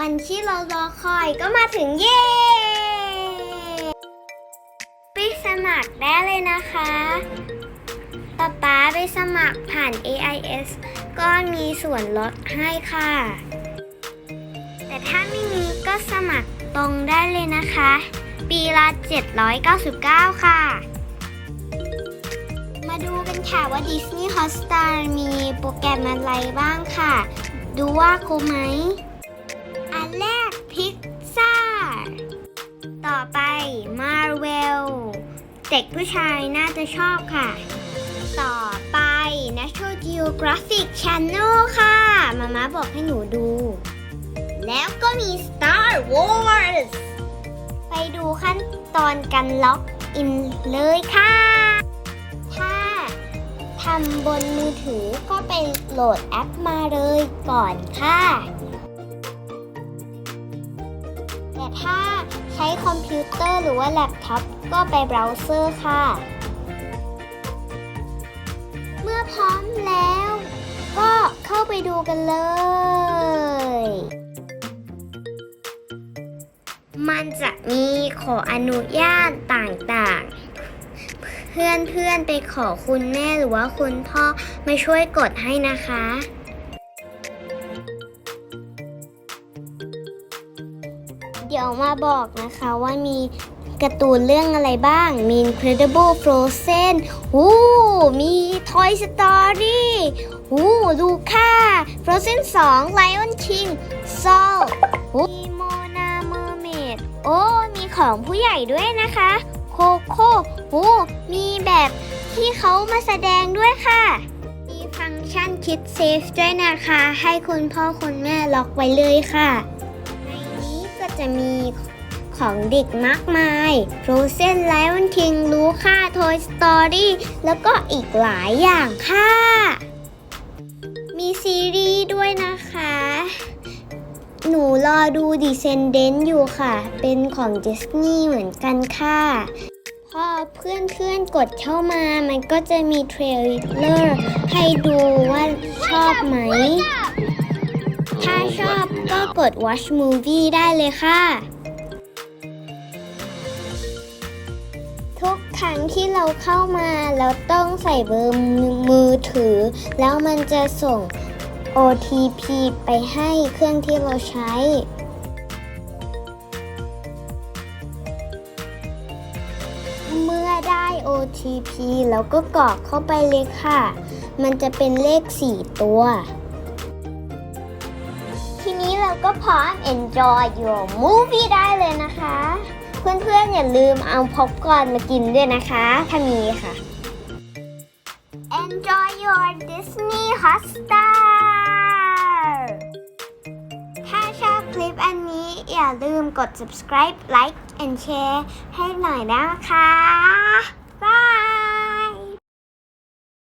วันที่เรารอคอยก็มาถึงเย้ไปสมัครได้เลยนะคะป๊าป๊าไปสมัครผ่าน AIS ก็มีส่วนลดให้ค่ะ แต่ถ้าไม่มีก็สมัครตรงได้เลยนะคะ ปีละ 799 ค่ะ มาดูกันค่ะว่า Disney Hotstar มีโปรแกรมอะไรบ้างค่ะ ดูว่าคุ้มไหม แรกพิกซ่า ต่อไป Marvel เด็กผู้ชายน่าจะชอบค่ะ ต่อไป National Geographic Channel ค่ะ มาม่าบอกให้หนูดู แล้วก็มี Star Wars ไปดูขั้นตอนการล็อกอินเลยค่ะ ถ้าทำบนมือถือก็ไปโหลดแอปมาเลยก่อนค่ะ ถ้าใช้คอมพิวเตอร์หรือว่าแล็ปท็อปก็ไปเบราว์เซอร์ค่ะ เมื่อพร้อมแล้ว ก็เข้าไปดูกันเลย มันจะมีขออนุญาตต่างๆ เพื่อนๆไปขอคุณแม่หรือว่าคุณพ่อมาช่วยกดให้นะคะ เดี๋ยวมาบอกนะคะว่ามีการ์ตูนเรื่องอะไรบ้าง มี Incredible Frozen อู้มี Toy Story อู้ลูค่า Frozen 2 Lion King Soul อู้มี Mona Mermaid โอ้ มีของผู้ใหญ่ด้วยนะคะ โคโค่อู้มีแบบที่เขามาแสดงด้วยค่ะ มีฟังก์ชันคิดเซฟด้วยนะคะ ให้คุณพ่อคุณแม่ล็อกไว้เลยค่ะ จะมีของเด็กมากมาย Frozen Lion King ลูค่า Toy Story แล้วก็อีกหลายอย่างค่ะ มีซีรีส์ด้วยนะคะ หนูรอดู Descendant อยู่ค่ะ เป็นของ Disney เหมือนกันค่ะ พอเพื่อนๆกดเข้ามา มันก็จะมีเทรลเลอร์ให้ดูว่าชอบไหม ถ้าชอบก็กด watch movie ได้เลยค่ะ ทุกครั้งที่เราเข้ามาเราต้องใส่เบอร์มือถือ แล้วมันจะส่ง OTP ไปให้เครื่องที่เราใช้เมื่อได้ OTP แล้วก็กรอกเข้าไปเลยค่ะ มันจะเป็นเลข 4 ตัว เราก็พร้อม enjoy your movie ได้เลยนะคะ เพื่อนๆ อย่าลืมเอาพ็อปคอร์นมากินด้วยนะคะ ถ้ามีค่ะ enjoy your Disney Hotstar ถ้าชอบคลิปอันนี้อย่าลืมกด subscribe like and share ให้หน่อยนะคะ